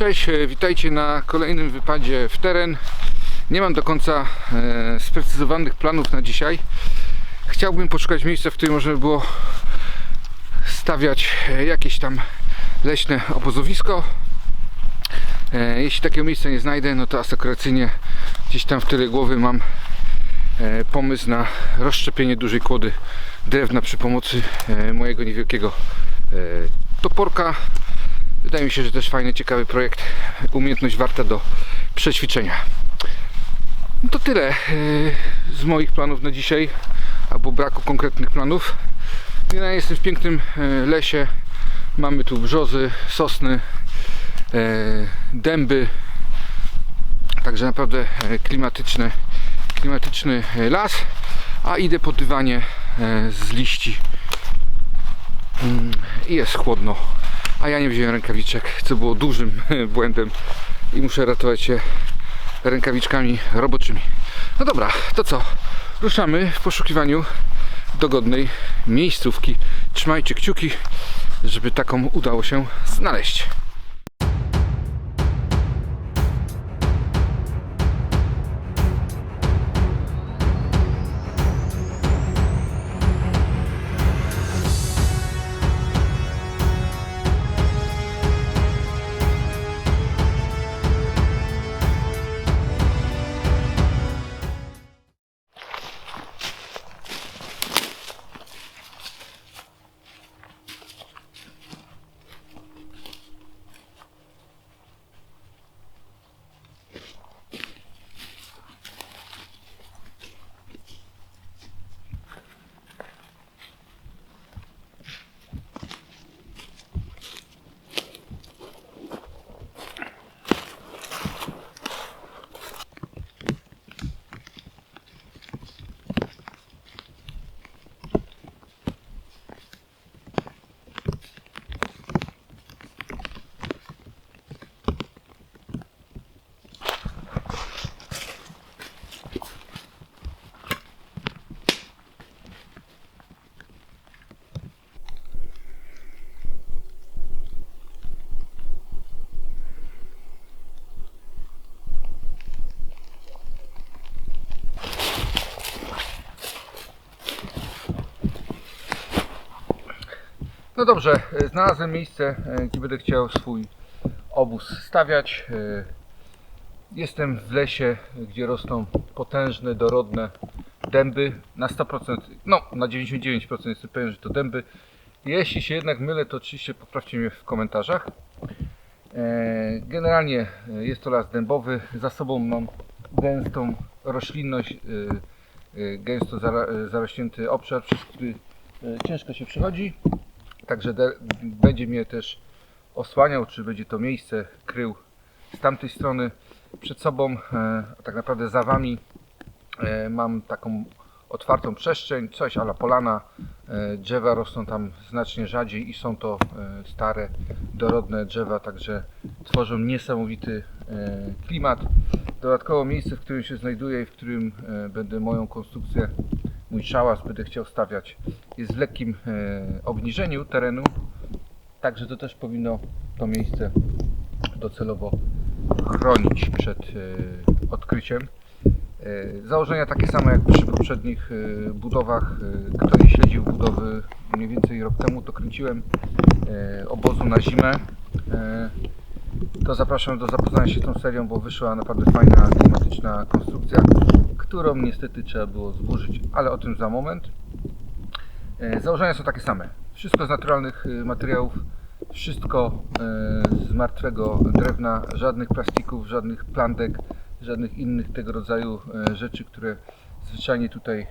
Cześć, e, witajcie na kolejnym wypadzie w teren. Nie mam do końca e, sprecyzowanych planów na dzisiaj. Chciałbym poszukać miejsca, w którym można by było stawiać e, jakieś tam leśne obozowisko. E, jeśli takiego miejsca nie znajdę, no to asekuracyjnie gdzieś tam w tyle głowy mam e, pomysł na rozszczepienie dużej kłody drewna przy pomocy e, mojego niewielkiego e, toporka. Wydaje mi się, że też fajny, ciekawy projekt. Umiejętność warta do przećwiczenia. No to tyle e, z moich planów na dzisiaj, albo braku konkretnych planów. Ja jestem w pięknym e, lesie. Mamy tu brzozy, sosny, e, dęby. Także naprawdę klimatyczny, klimatyczny las. A idę po dywanie z liści. Mm, jest chłodno. A ja nie wziąłem rękawiczek, co było dużym błędem. I muszę ratować się rękawiczkami roboczymi. No dobra, to co? Ruszamy w poszukiwaniu dogodnej miejscówki. Trzymajcie kciuki, żeby taką udało się znaleźć. Dobrze, e, znalazłem miejsce, e, gdzie będę chciał swój obóz stawiać. E, Jestem w lesie, gdzie rosną potężne, dorodne dęby. Na 100%, no na 99% jestem pewien, że to dęby. Jeśli się jednak mylę, to oczywiście poprawcie mnie w komentarzach. Generalnie jest to las dębowy. Za sobą mam gęstą roślinność, gęsto zarośnięty obszar, przez który ciężko się przechodzi. Także de- będzie mnie też osłaniał, czy będzie to miejsce krył z tamtej strony. Przed sobą, e, a tak naprawdę za Wami, e, mam taką otwartą przestrzeń, coś ala polana. E, Drzewa rosną tam znacznie rzadziej i są to stare, dorodne drzewa, także tworzą niesamowity klimat. Dodatkowo miejsce, w którym się znajduję i w którym będę moją konstrukcję, mój szałas będę chciał stawiać, jest w lekkim e, obniżeniu terenu, także to też powinno to miejsce docelowo chronić przed e, odkryciem. E, Założenia takie same jak przy poprzednich budowach. Kto nie śledził budowy mniej więcej rok temu, to kręciłem obozu na zimę. To zapraszam do zapoznania się z tą serią, bo wyszła naprawdę fajna, klimatyczna konstrukcja, którą niestety trzeba było zburzyć, ale o tym za moment. E, Założenia są takie same. Wszystko z naturalnych e, materiałów, wszystko e, z martwego drewna, żadnych plastików, żadnych plantek, żadnych innych tego rodzaju rzeczy, które zwyczajnie tutaj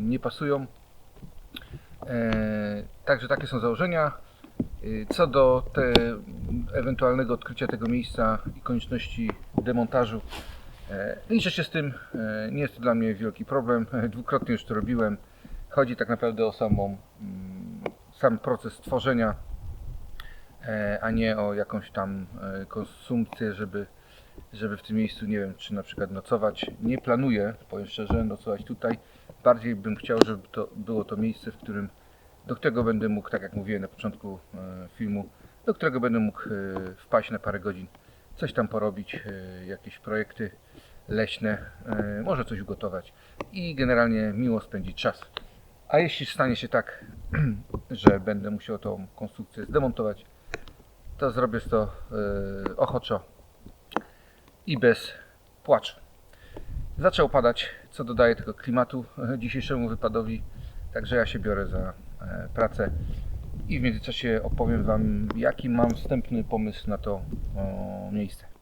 nie pasują. Także takie są założenia. Co do te, ewentualnego odkrycia tego miejsca i konieczności demontażu, liczę się z tym. E, Nie jest to dla mnie wielki problem. Dwukrotnie już to robiłem. Chodzi tak naprawdę o samą, mm, sam proces tworzenia, e, a nie o jakąś tam e, konsumpcję, żeby, żeby w tym miejscu, nie wiem, czy na przykład nocować. Nie planuję, powiem szczerze, nocować tutaj. Bardziej bym chciał, żeby to było to miejsce, w którym, do którego będę mógł, tak jak mówiłem na początku e, filmu, do którego będę mógł e, wpaść na parę godzin coś tam porobić, e, jakieś projekty leśne, e, może coś ugotować i generalnie miło spędzić czas. A jeśli stanie się tak, że będę musiał tą konstrukcję zdemontować, to zrobię to e, ochoczo i bez płaczu. Zaczął padać, co dodaje tego klimatu dzisiejszemu wypadowi, także ja się biorę za pracę i w międzyczasie opowiem Wam, jaki mam wstępny pomysł na to o, miejsce.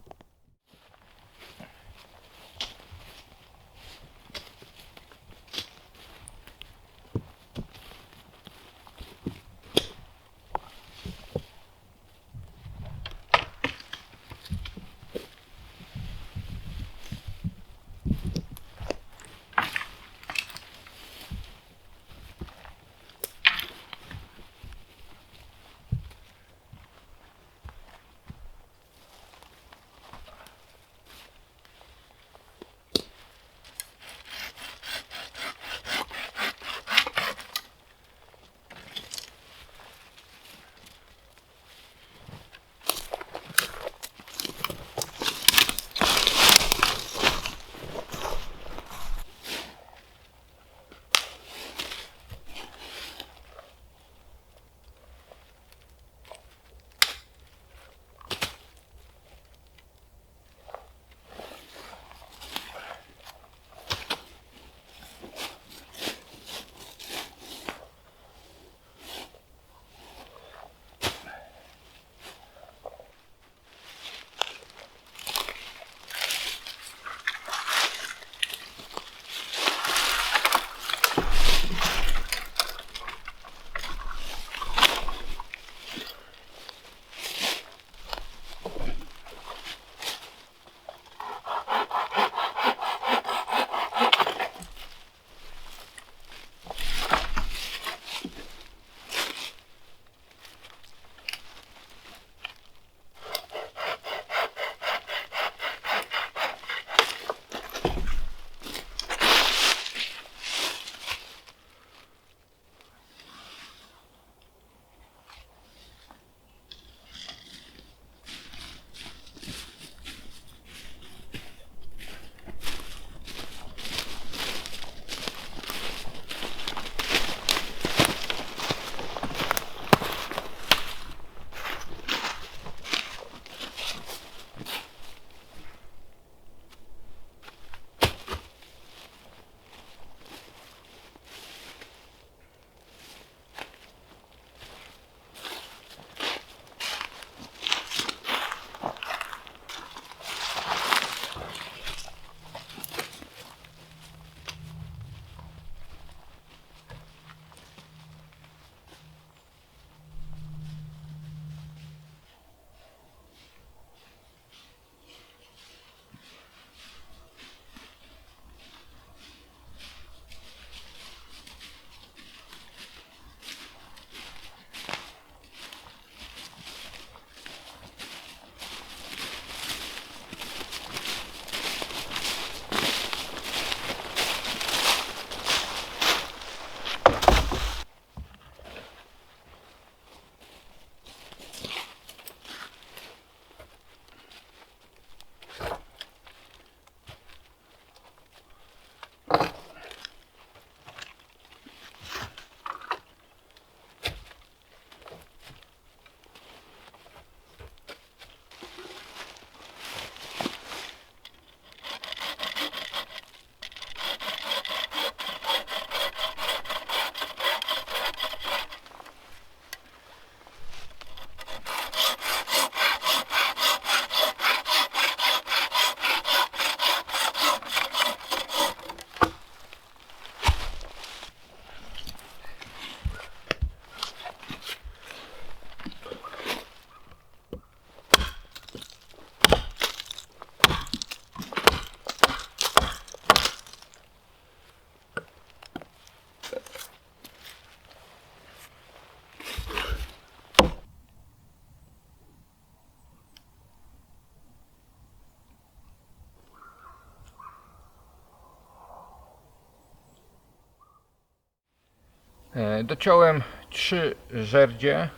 Dociąłem trzy żerdzie,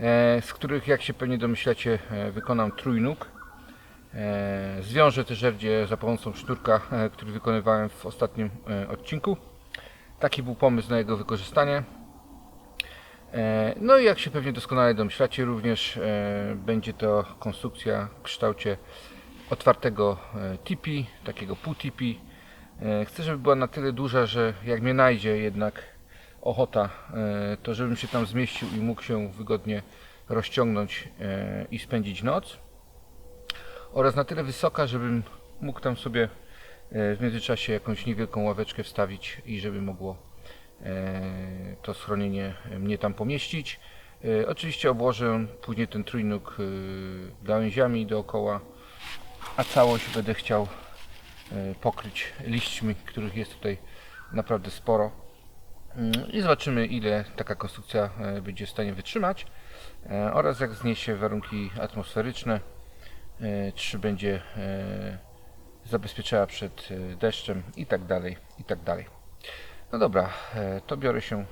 e, z których jak się pewnie domyślacie e, wykonam trójnóg. E, Zwiążę te żerdzie za pomocą sznurka, e, który wykonywałem w ostatnim e, odcinku. Taki był pomysł na jego wykorzystanie. E, No i jak się pewnie doskonale domyślacie, również e, będzie to konstrukcja w kształcie otwartego e, tipi, takiego pół tipi. E, Chcę, żeby była na tyle duża, że jak mnie najdzie jednak ochota, e, to żebym się tam zmieścił i mógł się wygodnie rozciągnąć e, i spędzić noc. Oraz na tyle wysoka, żebym mógł tam sobie e, w międzyczasie jakąś niewielką ławeczkę wstawić i żeby mogło to schronienie mnie tam pomieścić. Oczywiście obłożę później ten trójnóg gałęziami dookoła, a całość będę chciał pokryć liśćmi, których jest tutaj naprawdę sporo. Mm, I zobaczymy ile taka konstrukcja e, będzie w stanie wytrzymać e, oraz jak zniesie warunki atmosferyczne, e, czy będzie zabezpieczała przed deszczem i tak dalej, i tak dalej. No dobra, to biorę się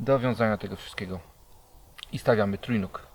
do wiązania tego wszystkiego i stawiamy trójnóg.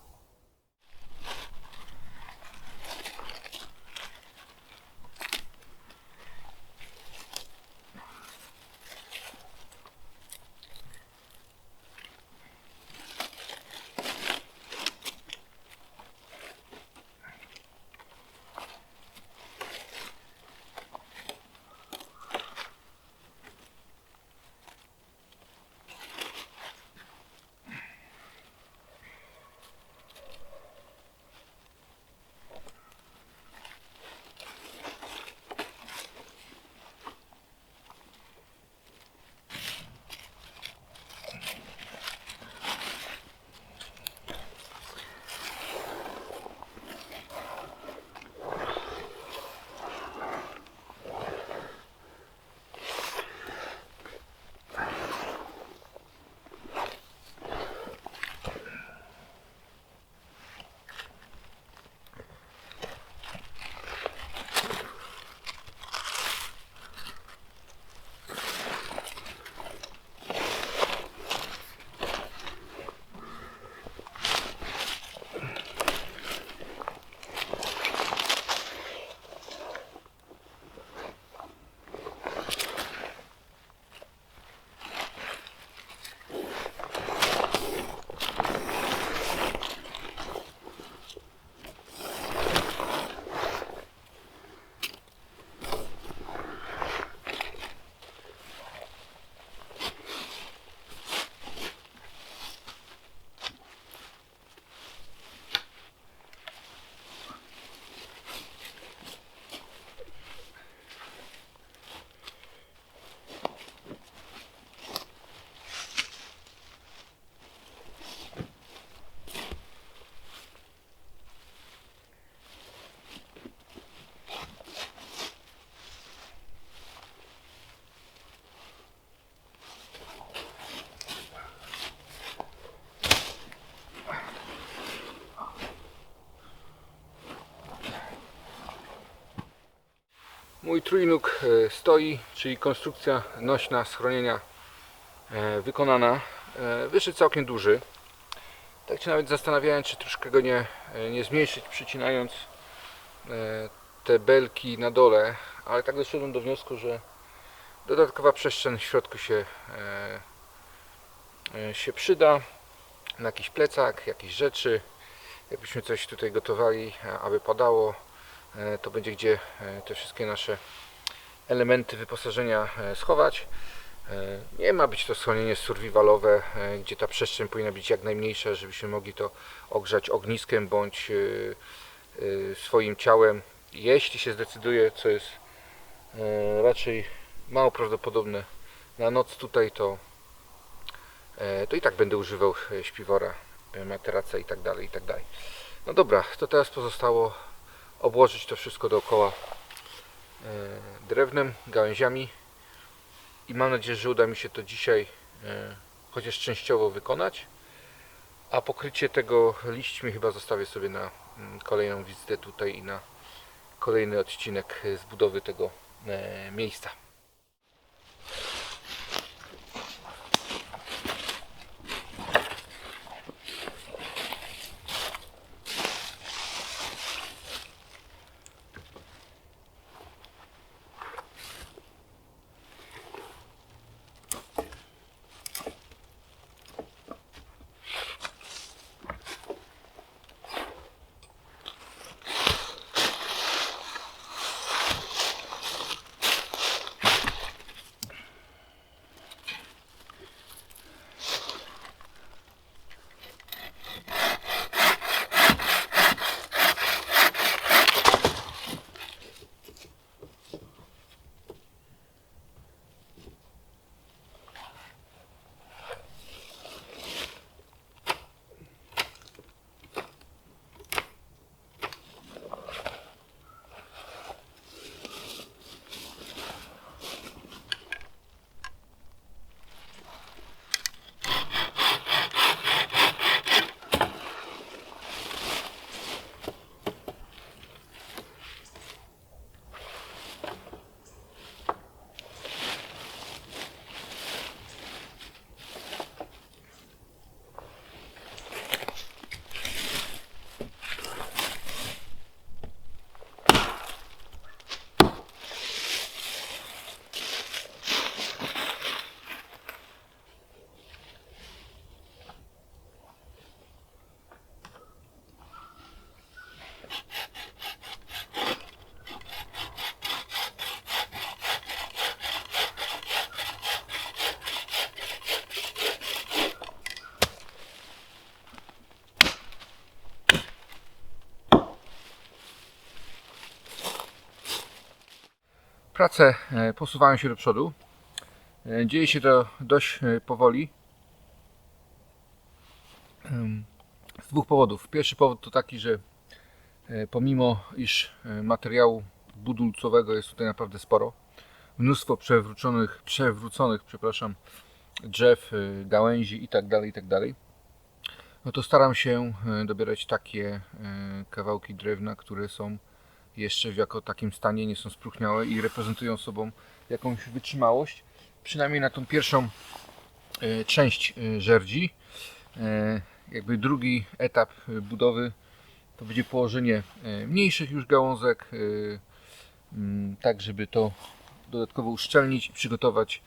Mój trójnóg e, stoi, czyli konstrukcja nośna schronienia e, wykonana. E, Wyszedł całkiem duży. Tak się nawet zastanawiałem, czy troszkę go nie, nie zmniejszyć, przycinając te belki na dole, ale tak doszedłem do wniosku, że dodatkowa przestrzeń w środku się, się przyda na jakiś plecak, jakieś rzeczy. Jakbyśmy coś tutaj gotowali, aby padało, to będzie gdzie e, te wszystkie nasze elementy wyposażenia e, schować. E, Nie ma być to schronienie survivalowe, e, gdzie ta przestrzeń powinna być jak najmniejsza, żebyśmy mogli to ogrzać ogniskiem bądź e, e, swoim ciałem. Jeśli się zdecyduje, co jest e, raczej mało prawdopodobne, na noc tutaj, to, e, to i tak będę używał e, śpiwora, e, materaca i tak dalej, i tak dalej. No dobra, to teraz pozostało obłożyć to wszystko dookoła e, drewnem, gałęziami i mam nadzieję, że uda mi się to dzisiaj e, chociaż częściowo wykonać. A pokrycie tego liśćmi chyba zostawię sobie na mm, kolejną wizytę tutaj i na kolejny odcinek e, z budowy tego e, miejsca. Prace e, posuwają się do przodu. E, Dzieje się to dość e, powoli. Z dwóch powodów. Pierwszy powód to taki, że pomimo iż materiału budulcowego jest tutaj naprawdę sporo, mnóstwo przewróconych, przewróconych przepraszam, drzew, gałęzi itd., itd., no to staram się dobierać takie kawałki drewna, które są jeszcze w jako takim stanie, nie są spróchniałe i reprezentują sobą jakąś wytrzymałość. Przynajmniej na tą pierwszą e, część e, żerdzi. E, Jakby drugi etap budowy to będzie położenie mniejszych już gałązek, tak żeby to dodatkowo uszczelnić i przygotować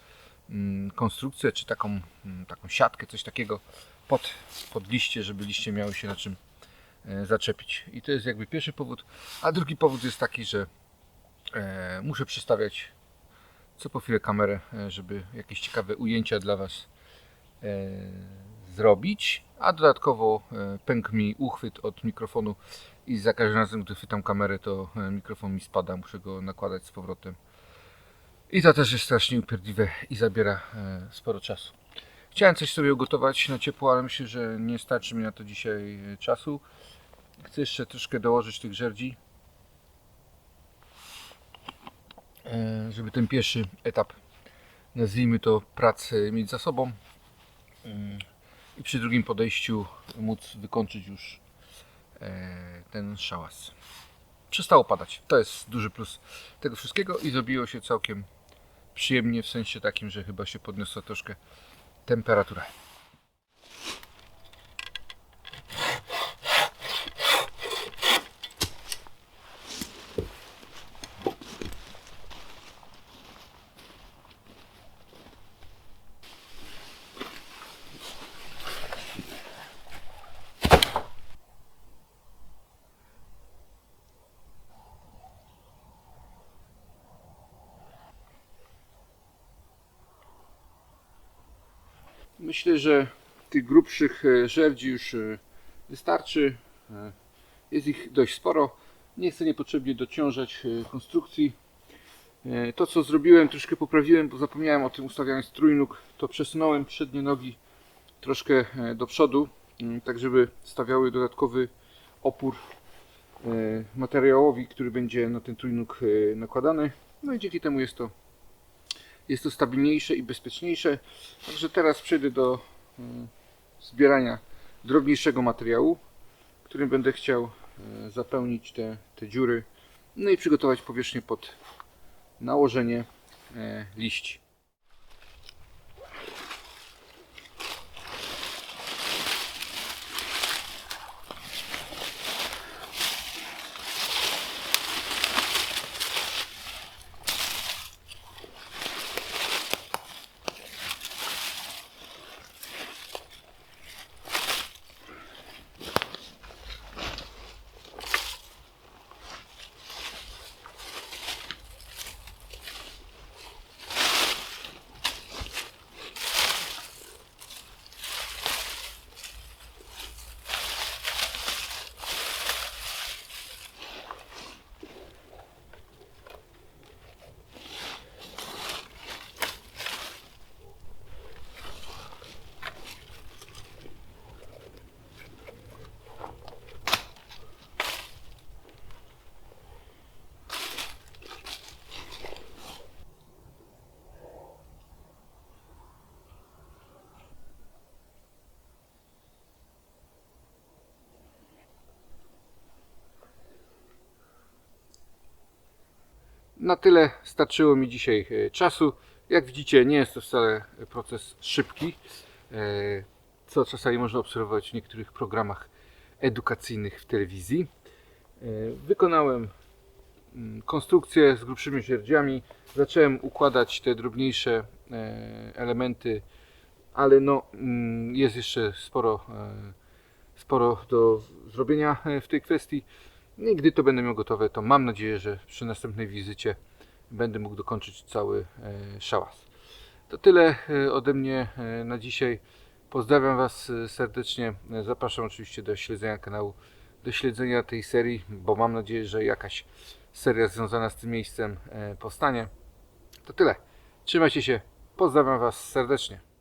konstrukcję, czy taką, taką siatkę, coś takiego pod, pod liście, żeby liście miały się na czym zaczepić. I to jest jakby pierwszy powód. A drugi powód jest taki, że e, muszę przestawiać co po chwilę kamerę, e, żeby jakieś ciekawe ujęcia dla Was e, zrobić. A dodatkowo e, pękł mi uchwyt od mikrofonu i za każdym razem, gdy chwytam kamerę, to e, mikrofon mi spada. Muszę go nakładać z powrotem. I to też jest strasznie upierdliwe i zabiera e, sporo czasu. Chciałem coś sobie ugotować na ciepło, ale myślę, że nie starczy mi na to dzisiaj e, czasu. Chcę jeszcze troszkę dołożyć tych żerdzi, e, żeby ten pierwszy etap, nazwijmy to, pracy mieć za sobą. Mm, I przy drugim podejściu móc wykończyć już e, ten szałas. Przestało padać. To jest duży plus tego wszystkiego i zrobiło się całkiem przyjemnie w sensie takim, że chyba się podniosła troszkę temperatura. Myślę, że tych grubszych e, żerdzi już e, wystarczy. E, Jest ich dość sporo. Nie chcę niepotrzebnie dociążać konstrukcji. To co zrobiłem, troszkę poprawiłem, bo zapomniałem o tym ustawiając trójnóg. To przesunąłem przednie nogi troszkę do przodu, m, tak żeby stawiały dodatkowy opór materiałowi, który będzie na ten trójnóg nakładany. No i dzięki temu jest to jest to stabilniejsze i bezpieczniejsze. Także teraz przejdę do mm, zbierania drobniejszego materiału, którym będę chciał e, zapełnić te, te dziury, no i przygotować powierzchnię pod nałożenie e, liści. Na tyle starczyło mi dzisiaj e, czasu. Jak widzicie, nie jest to wcale proces szybki, e, co czasami można obserwować w niektórych programach edukacyjnych w telewizji. E, Wykonałem mm, konstrukcję z grubszymi żerdziami. Zacząłem układać te drobniejsze elementy, ale no, mm, jest jeszcze sporo, sporo do zrobienia w tej kwestii. No I gdy to będę miał gotowe, to mam nadzieję, że przy następnej wizycie będę mógł dokończyć cały e, szałas. To tyle e, ode mnie e, na dzisiaj. Pozdrawiam Was serdecznie. Zapraszam oczywiście do śledzenia kanału, do śledzenia tej serii, bo mam nadzieję, że jakaś seria związana z tym miejscem powstanie. To tyle. Trzymajcie się. Pozdrawiam Was serdecznie.